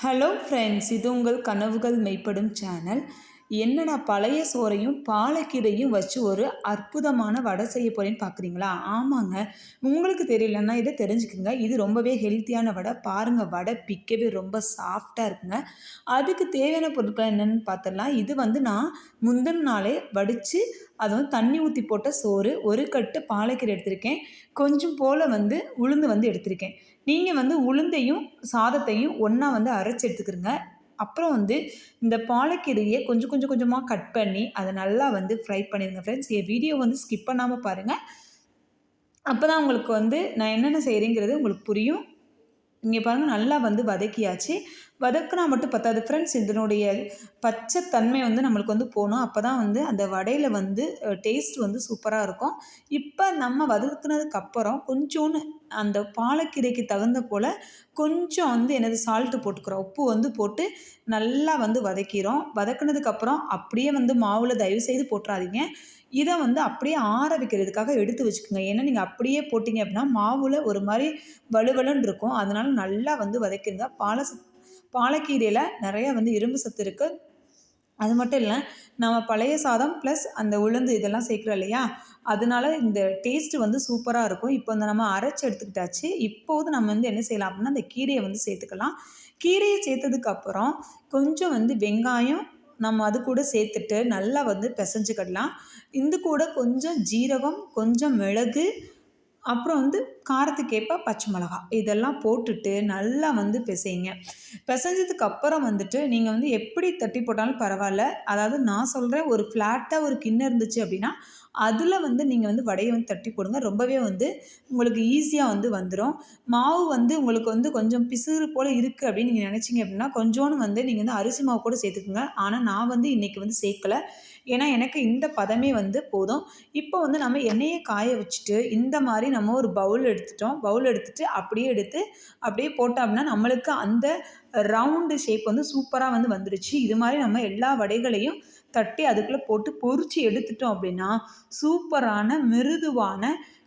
Hello friends இது உங்கள் கனவுகள் மெய்ப்படும் சேனல் என்னடா பழைய சோறையும் பாலக்கீரையும் வச்சு ஒரு அற்புதமான வடை செய்ய போகிறேன்னு பார்க்குறீங்களா ஆமாங்க. உங்களுக்கு தெரியலன்னா இதை தெரிஞ்சுக்குங்க. இது ரொம்பவே ஹெல்த்தியான வடை. பாருங்கள் வடை பிக்கவே ரொம்ப சாஃப்டாக இருக்குங்க. அதுக்கு தேவையான பொருட்கள் என்னென்னு பார்த்துடலாம் இது வந்து நான் முந்தின நாளே வடித்து அது வந்து தண்ணி ஊற்றி போட்ட சோறு ஒரு கட்டு பாலக்கீரை எடுத்திருக்கேன். கொஞ்சம் போல் வந்து உளுந்து வந்து எடுத்திருக்கேன். நீங்கள் வந்து உளுந்தையும் சாதத்தையும் ஒன்றா வந்து அரைச்சி எடுத்துக்கிறங்க. அப்புறம் வந்து இந்த பாலக்கீரையை கொஞ்சம் கொஞ்சம் கொஞ்சமாக கட் பண்ணி அதை நல்லா வந்து ஃப்ரை பண்ணிடுங்க ஃப்ரெண்ட்ஸ் என் வீடியோ வந்து ஸ்கிப் பண்ணாமல் பாருங்கள் அப்போ தான் உங்களுக்கு வந்து நான் என்னென்ன செய்கிறேங்கிறது உங்களுக்கு புரியும். இங்கே பாருங்கள் நல்லா வந்து வதக்கியாச்சு. வதக்குனா மட்டும் பத்தாது. ஃப்ரெண்ட்ஸ் இதனுடைய பச்சை தன்மை வந்து நம்மளுக்கு வந்து போகணும். அப்போ தான் வந்து அந்த வடையில் வந்து டேஸ்ட் வந்து சூப்பராக இருக்கும். இப்போ நம்ம வதக்குனதுக்கப்புறம் கொஞ்சோன்னு அந்த பாலக்கீரைக்கு தகுந்த போல் கொஞ்சம் வந்து எனது சால்ட்டு போட்டுக்கிறோம். உப்பு வந்து போட்டு நல்லா வந்து வதக்கிறோம். வதக்குனதுக்கப்புறம் அப்படியே வந்து மாவில் தயவு செய்து போட்டுறாதீங்க. இதை வந்து அப்படியே ஆற வைக்கிறதுக்காக எடுத்து வச்சுக்கோங்க. ஏன்னா நீங்கள் அப்படியே போட்டிங்க அப்படின்னா மாவில் ஒரு மாதிரி வலுவலுன்னு இருக்கும். அதனால் நல்லா வந்து வதக்கிடுங்க பாலை பாலக்கீரையில் நிறைய வந்து இரும்பு சத்து இருக்குது அது மட்டும் இல்லை நம்ம பழைய சாதம் ப்ளஸ் அந்த உளுந்து இதெல்லாம் சேர்க்குறோம் இல்லையா? அதனால இந்த டேஸ்ட் வந்து சூப்பராக இருக்கும். இப்போ இந்த நம்ம அரைச்சி எடுத்துக்கிட்டாச்சு. இப்போது நம்ம வந்து என்ன செய்யலாம் அப்படின்னா அந்த கீரையை வந்து சேர்த்துக்கலாம். கீரையை சேர்த்ததுக்கப்புறம் கொஞ்சம் வந்து வெங்காயம் நம்ம அது கூட சேர்த்துட்டு நல்லா வந்து பிசைஞ்சுக்கிடலாம். இந்த கூட கொஞ்சம் ஜீரகம் கொஞ்சம் மிளகு அப்புறம் வந்து காரத்துக்கேற்ப பச்சை மிளகா. இதெல்லாம் போட்டுட்டு நல்லா வந்து பிசைங்க. பிசைஞ்சதுக்கு அப்புறம் வந்துட்டு நீங்கள் வந்து எப்படி தட்டி போட்டாலும் பரவாயில்ல. அதாவது நான் சொல்கிறேன் ஒரு ஃப்ளாட்டாக ஒரு கிண்ணம் இருந்துச்சு அப்படின்னா அதில் வந்து நீங்கள் வந்து வடையை வந்து தட்டி போடுங்க. ரொம்பவே வந்து உங்களுக்கு ஈஸியாக வந்து வந்துடும் மாவு வந்து உங்களுக்கு வந்து கொஞ்சம் பிசுறு போல் இருக்குது அப்படின்னு நீங்கள் நினச்சிங்க அப்படின்னா கொஞ்சோன்னு வந்து நீங்கள் வந்து அரிசி மாவு கூட சேர்த்துக்குங்க. ஆனால் நான் வந்து இன்றைக்கி வந்து சேர்க்கலை. ஏன்னா எனக்கு இந்த பதமே வந்து போதும். இப்போ வந்து நம்ம எண்ணெயை காய வச்சுட்டு இந்த மாதிரி நம்ம ஒரு பவுல் எடுத்துட்டோம். பவுல் எடுத்துகிட்டு அப்படியே எடுத்து அப்படியே போட்டோம் அப்படின்னா நம்மளுக்கு அந்த ரவுண்டு ஷேப் வந்து சூப்பராக வந்து வந்துடுச்சு இது மாதிரி நம்ம எல்லா வடைகளையும் தட்டி அதுக்குள்ளே போட்டு பொறிச்சு எடுத்துட்டோம் அப்படின்னா சூப்பரான மிருதுவான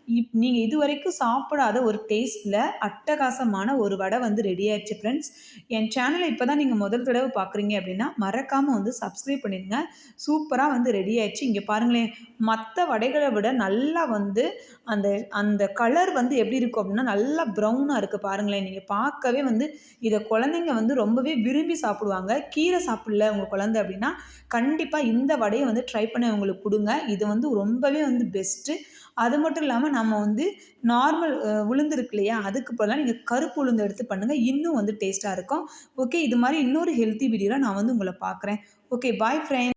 இப் நீங்கள் இது வரைக்கும் சாப்பிடாத ஒரு டேஸ்ட்டில் அட்டகாசமான ஒரு வடை வந்து ரெடி ஆயிடுச்சு ஃப்ரெண்ட்ஸ் என் சேனலை இப்போ தான் நீங்கள் முதல் தடவை பார்க்குறீங்க அப்படின்னா மறக்காமல் வந்து சப்ஸ்கிரைப் பண்ணிடுங்க. சூப்பராக வந்து ரெடி ஆயிடுச்சு. இங்கே பாருங்களேன் மற்ற வடைகளை விட நல்லா வந்து அந்த அந்த கலர் வந்து எப்படி இருக்கும் அப்படின்னா நல்லா ப்ரௌனாக இருக்குது பாருங்களேன். நீங்கள் பார்க்கவே வந்து இதை குழந்தைங்க வந்து ரொம்பவே விரும்பி சாப்பிடுவாங்க. கீரை சாப்பிடல உங்கள் குழந்தை அப்படின்னா கண்டிப்பாக இந்த வடையை வந்து ட்ரை பண்ணி உங்களுக்கு கொடுங்க. இது வந்து ரொம்பவே வந்து பெஸ்ட்டு அது மட்டும் இல்லாமல் நம்ம வந்து நார்மல் உளுந்து இருக்கு இல்லையா அதுக்கு பதிலாக நீங்கள் கருப்பு உளுந்து எடுத்து பண்ணுங்கள் இன்னும் வந்து டேஸ்ட்டாக இருக்கும். ஓகே இது மாதிரி இன்னொரு ஹெல்த்தி வீடியோவில் நான் வந்து உங்களை பார்க்குறேன். Okay bye friend